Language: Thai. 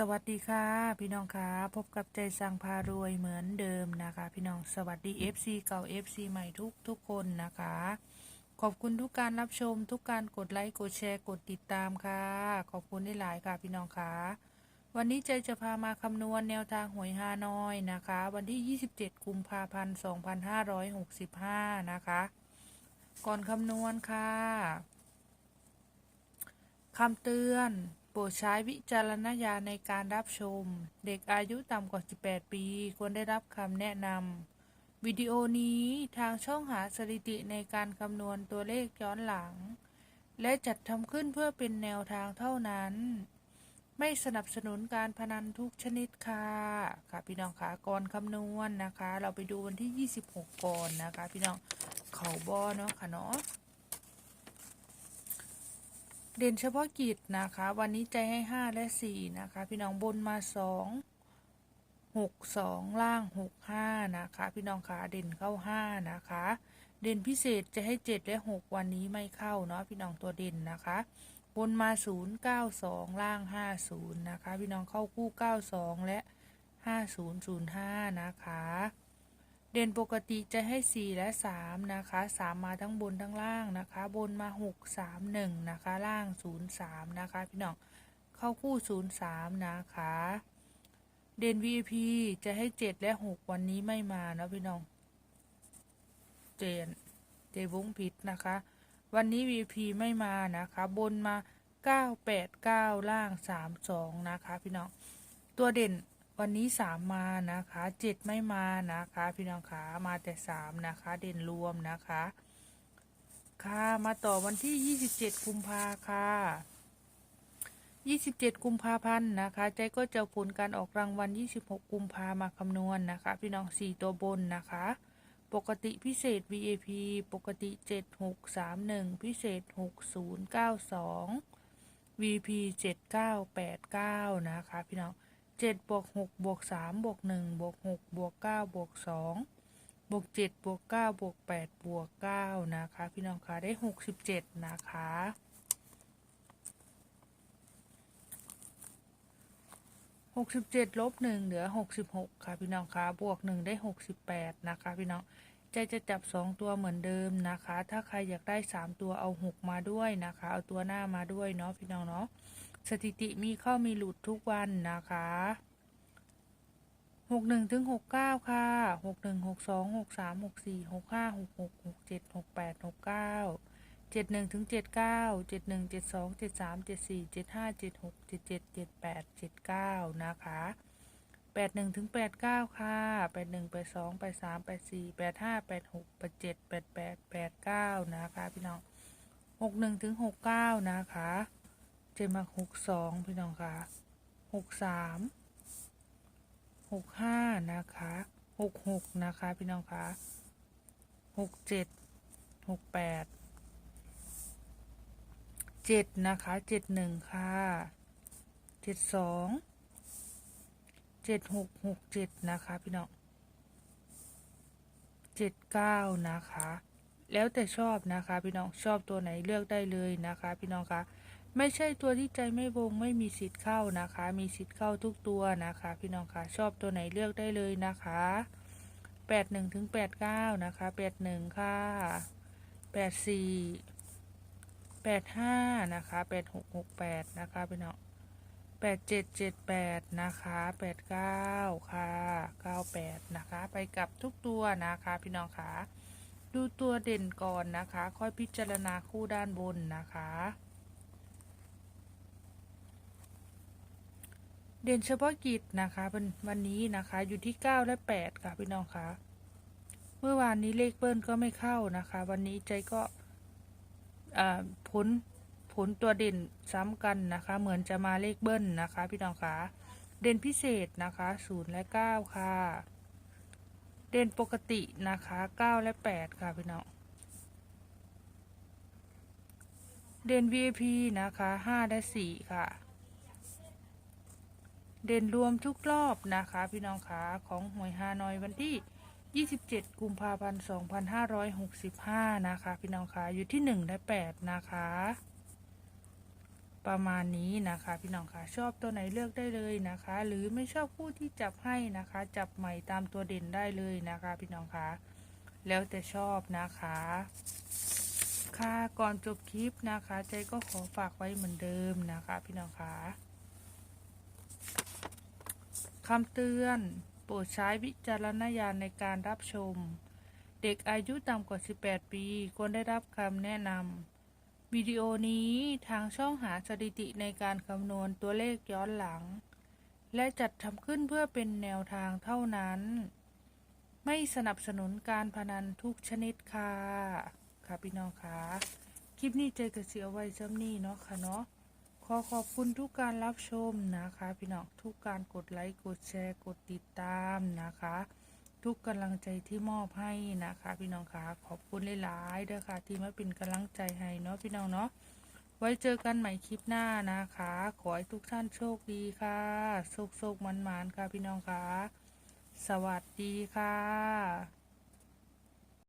สวัสดีค่ะ พี่น้องคะพบกับใจสั่งพารวยเหมือนเดิมนะคะ พี่น้องสวัสดี FC เก่า FC ใหม่ทุกทุกคนนะคะ ขอบคุณทุกการรับชม ทุกการกดไลค์กดแชร์กดติดตามค่ะ ขอบคุณได้หลายค่ะ พี่น้องคะวันนี้ใจจะพามาคำนวณแนวทางหวยฮานอยนะคะ วันที่ 27 กุมภาพันธ์ 2565 นะคะ ก่อนคำนวณค่ะคำเตือน ปรดใช้วิจารณญาณในการรับชม เด็กอายุต่ำกว่า 18 ปี ควรได้รับคำแนะนำ วิดีโอนี้ทางช่องหาสถิติในการคำนวณตัวเลขย้อนหลัง และจัดทำขึ้นเพื่อเป็นแนวทางเท่านั้น ไม่สนับสนุนการพนันทุกชนิดค่ะ ค่ะพี่น้องคะก่อนคำนวณนะคะ เราไปดูวันที่ 26 ก่อนนะคะ พี่น้องเขาบอเนาะค่ะเนาะ เด่นเฉพาะกิจนะคะ วันนี้ใจให้5และ4นะคะ พี่น้องบนมา2 6 2ล่าง6 5นะคะ พี่น้องขาเด่นเข้า5นะคะ เด่นพิเศษจะให้7และ6วันนี้ไม่เข้าเนาะพี่น้องตัวเด่นนะคะบนมา0 9 2ล่าง50นย์นะคะ พี่น้องเข้าคู่92และ5005นะคะ เด่นปกติจะให้ 4 และ 3 นะคะ 3 มาทั้งบนทั้งล่างนะคะ บนมา 6 3 1 นะคะ ล่าง 0 3 นะคะ พี่น้อง เข้าคู่ 0 3 นะคะ เด่น VIP จะให้ 7 และ 6 วันนี้ไม่มาเนาะพี่น้อง เจน เจวงผิดนะคะ วันนี้ VIP ไม่มานะคะ บนมา 9 8 9 ล่าง 3 2 นะคะ พี่น้อง ตัวเด่น วันนี้3มมานะคะ7ไม่มานะคะ พี่น้องขามาแต่3นะคะ เด่นรวมนะคะ ค่ะมาต่อวันที่27กุมภาค่ะ27กุมภาพันธ์นะคะ ใจก็จะผลการออกรางวัล26กุมภามาคำนวณนะคะ พี่น้อง4ตัวบนนะคะ ปกติพิเศษ VIP ปกติ7631พิเศษ6092 VP 7989นะคะ พี่น้อง 7บวก6บวก3บวก1บวก6บวก9บวก2บวก7บวก9บวก8บวก9นะคะ พี่น้องคะได้67นะคะ67ลบ1เหลือ66ค่ะพี่น้องคะบวก1ได้68นะคะพี่น้องใจจะจับ2ตัวเหมือนเดิมนะคะ ถ้าใครอยากได้3ตัวเอา6มาด้วยนะคะ เอาตัวหน้ามาด้วยเนาะพี่น้องเนาะ สถิติมีเข้ามีหลุดทุกวันนะคะหกหนึ่งถึงหกเก้าค่ะหกหนึ่งหกสองหกสามหกสี่หกห้าหกหกหกเจ็ดหกแปดหกเก้าเจ็ดหนึ่งถึงเจ็ดเก้าเจ็ดหนึ่งเจ็ดสองเจ็ดสามเจ็ดสี่เจ็ดห้าเจ็ดหกเจ็ดเจ็ดเจ็ดแปดเจ็ดเก้านะคะแปดหนึ่งถึงแปดเก้าค่ะแปดหนึ่งแปดสองแปดสามแปดสี่แปดห้าแปดหกแปดเจ็ดแปดแปดแปดเก้านะคะพี่น้องหกหนึ่งถึงหกเก้านะคะ เจมาหกสองพี่น้องคะหกสามหกห้านะคะหกหกนะคะพี่น้องคะหกเจ็ดหกแปดเจ็ดนะคะเจ็ดหนึ่งค่ะเจ็ดสองเจ็ดหกหกเจ็ดนะคะพี่น้องเจ็ดเก้านะคะ แล้วแต่ชอบนะคะ พี่น้องชอบตัวไหนเลือกได้เลยนะคะ พี่น้องคะ ไม่ใช่ตัวที่ใจไม่วงไม่มีสิทธิ์เข้านะคะ มีสิทธิ์เข้าทุกตัวนะคะ พี่น้องคะชอบตัวไหนเลือกได้เลยนะคะแปดหนึ่งถึงแปดเก้านะคะแปดหนึ่งค่ะแปดสี่แปดห้านะคะแปดหกหกแปดนะคะพี่น้องแปดเจ็ดเจ็ดแปดนะคะแปดเก้าค่ะเก้าแปดนะคะ ไปกับทุกตัวนะคะ พี่น้องคะดูตัวเด่นก่อนนะคะ ค่อยพิจารณาคู่ด้านบนนะคะ เด่นเฉพาะกิจนะคะเป็นวันนี้นะคะอยู่ที่ 9 และ 8 ค่ะพี่น้องคะเมื่อวานนี้เลขเบิ้ลก็ไม่เข้านะคะ วันนี้ใจก็ผลผลตัวเด่นซ้ำกันนะคะ เหมือนจะมาเลขเบิ้ลนะคะ พี่น้องคะเด่นพิเศษนะคะ0และ 9 ค่ะ เด่นปกตินะคะ 9 และ 8 ค่ะพี่น้องเด่น VIP นะคะ 5 และ 4 ค่ะ เด่นรวมทุกรอบนะคะ พี่น้องคะของหวยฮานอยวันที่ 27 กุมภาพันธ์ 2565 นะคะ พี่น้องคะอยู่ที่ 1 และ 8 นะคะ ประมาณนี้นะคะ พี่น้องคะชอบตัวไหนเลือกได้เลยนะคะ หรือไม่ชอบคู่ที่จับให้นะคะ จับใหม่ตามตัวเด่นได้เลยนะคะ พี่น้องคะแล้วแต่ชอบนะคะค่ะก่อนจบคลิปนะคะ ใจก็ขอฝากไว้เหมือนเดิมนะคะ พี่น้องคะ คำเตือน โปรดใช้วิจารณญาณในการรับชม เด็กอายุต่ำกว่า 18 ปี ควรได้รับคำแนะนำวิดีโอนี้ทางช่องหาสถิติในการคำนวณตัวเลขย้อนหลัง และจัดทำขึ้นเพื่อเป็นแนวทางเท่านั้น ไม่สนับสนุนการพนันทุกชนิดค่ะ ค่ะพี่น้องคะคลิปนี้เจอกับเสียไว้ซ้ำนี่เนาะค่ะเนาะ ขอขอบคุณทุกการรับชมนะคะ พี่น้องทุกการกดไลค์กดแชร์กดติดตามนะคะ ทุกกำลังใจที่มอบให้นะคะ พี่น้องคะขอบคุณหลายๆเด้อค่ะ ที่มาเป็นกำลังใจให้เนาะพี่น้องเนาะไว้เจอกันใหม่คลิปหน้านะคะ ขอให้ทุกท่านโชคดีค่ะโชคโชคมันๆค่ะพี่น้องคะสวัสดีค่ะ